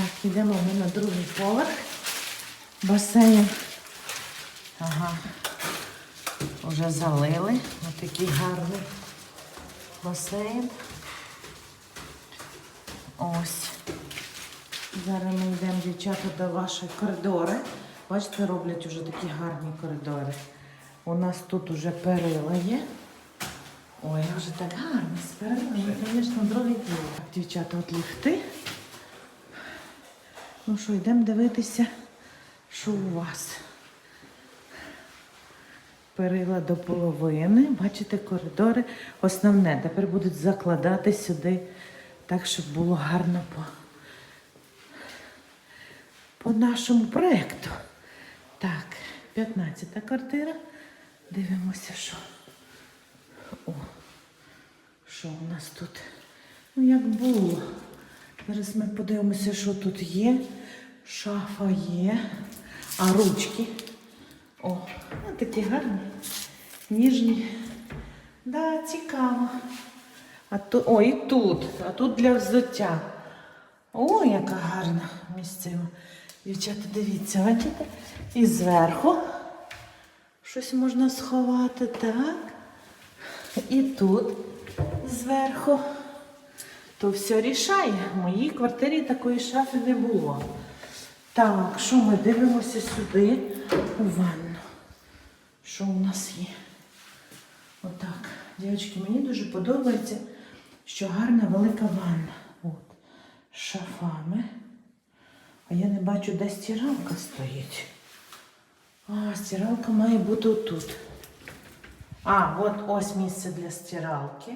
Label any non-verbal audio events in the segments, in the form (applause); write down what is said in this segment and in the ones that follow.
Так, йдемо ми на другий поверх. Басейн. Ага. Вже залили. Ось такий гарний басейн. Ось. Зараз ми йдемо, дівчата, до вашої коридори. Бачите, роблять вже такі гарні коридори. У нас тут уже перила є. Ой, вже так гарно з перилами, звісно, другий діло. Так, дівчата, от ліфти. Ну що, йдемо дивитися, що у вас. Перила до половини. Бачите, коридори. Основне, тепер будуть закладати сюди так, щоб було гарно по, по нашому проєкту. Так, 15-та квартира. Дивимося, що. О, що у нас тут? Ну, як було. Зараз ми подивимося, що тут є. Шафа є. А ручки. О, ну, такі гарні, ніжні. Да, цікаво. А то, о, і тут. А тут для взуття. О, яка гарна місцева. Дівчата, дивіться, бачите? І зверху щось можна сховати, так. І тут зверху. То все рішає. В моїй квартирі такої шафи не було. Так, що ми дивимося сюди у ванну? Що у нас є? Отак. Дівчатки, мені дуже подобається, що гарна велика ванна. От. З шафами. А я не бачу, де стиралка стоїть. А, стиралка має бути отут. А, от ось місце для стиралки.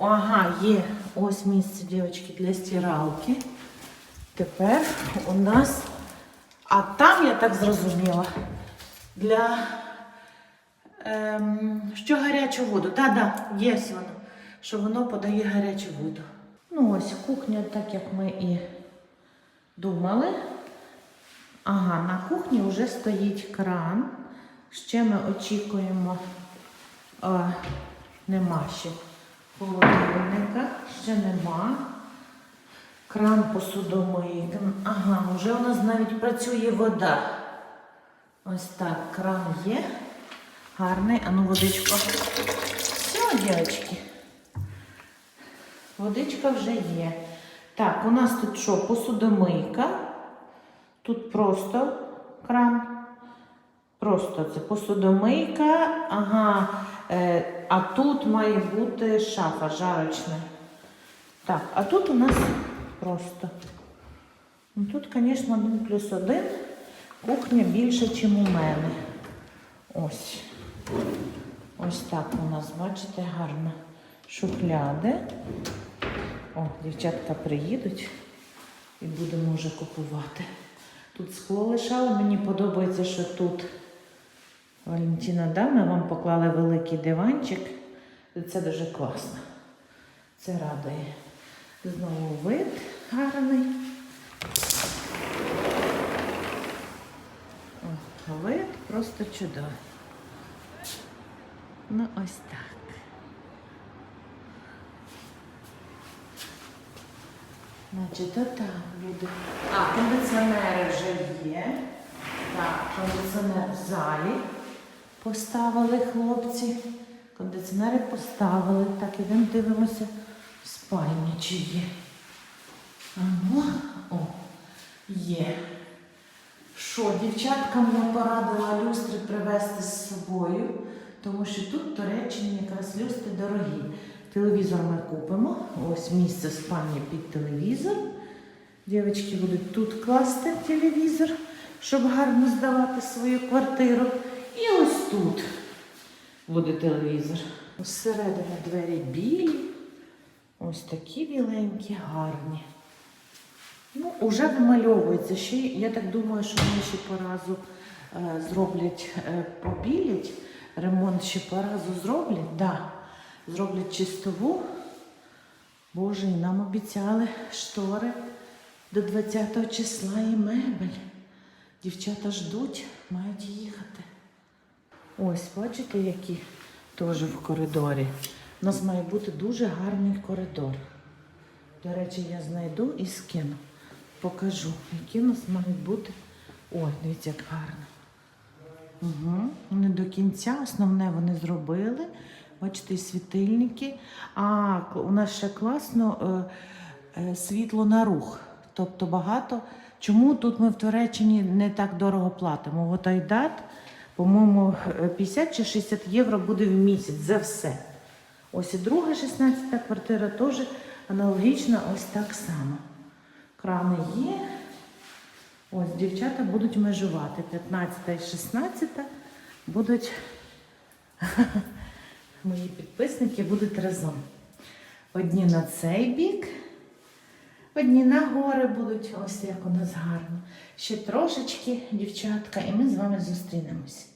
Ага, є ось місце, дівчатки, для стиралки. Тепер у нас. А там, я так зрозуміла, для ем, що гарячу воду. Так, є воно, що воно подає гарячу воду. Ну ось кухня, так як ми і думали. Ага, на кухні вже стоїть кран. Ще ми очікуємо, е, нема ще холодильника, ще нема. Кран посудомийка. Ага, вже у нас навіть працює вода. Ось так, кран є. Гарний, а ну водичку. Все, дівчатки. Водичка вже є. Так, у нас тут що? Посудомийка. Тут просто кран. Просто це посудомийка. Ага. Е, а тут має бути шафа жарочна. Так, а тут у нас просто. Ну, тут, звісно, один плюс один. Кухня більше, ніж у мене. Ось. Ось так у нас, бачите, гарно шухляди. О, дівчатка приїдуть і будемо вже купувати. Тут скло лишали. Мені подобається, що тут Валентина да, вам поклали великий диванчик. Це дуже класно. Це радує. Знову вид гарний. О, вид просто чудовий. Ну, ось так. Значить, отак буде. А, кондиціонери вже є. Так, кондиціонер в залі поставили хлопці. Кондиціонери поставили. Так, ідемо дивимося в спальні, чи є. А ну, о, є. Що, дівчаткам я порадила люстри привезти з собою, тому що тут в Туреччині якраз люстри дорогі. Телевізор ми купимо. Ось місце спальні під телевізор. Дівчатки будуть тут класти телевізор, щоб гарно здавати свою квартиру. І ось тут буде телевізор. Всередині двері білі. Ось такі біленькі, гарні. Ну, уже вимальовується. Ще, я так думаю, що вони ще по разу е, зроблять, е, побілять. Ремонт ще по разу зроблять. Да. Зроблять чистову. Боже, і нам обіцяли штори до 20 числа і мебель. Дівчата ждуть, мають їхати. Ось, бачите, які теж в коридорі. У нас має бути дуже гарний коридор. До речі, я знайду і скину. Покажу, які у нас мають бути. Ой, дивіться, як гарно. Угу. Вони до кінця, основне вони зробили. Бачите, світильники. А у нас ще класно е, е, світло на рух. Тобто багато. Чому тут ми в Туреччині не так дорого платимо? От Айдат, по-моєму, е, 50 чи 60 євро буде в місяць за все. Ось і друга 16 квартира теж аналогічна, ось так само. Крани є. Ось дівчата будуть межувати. 15 і 16 будуть (laughs) мої підписники будуть разом. Одні на цей бік, одні на гори будуть. Ось як у нас гарно. Ще трошечки, дівчатка, і ми з вами зустрінемось.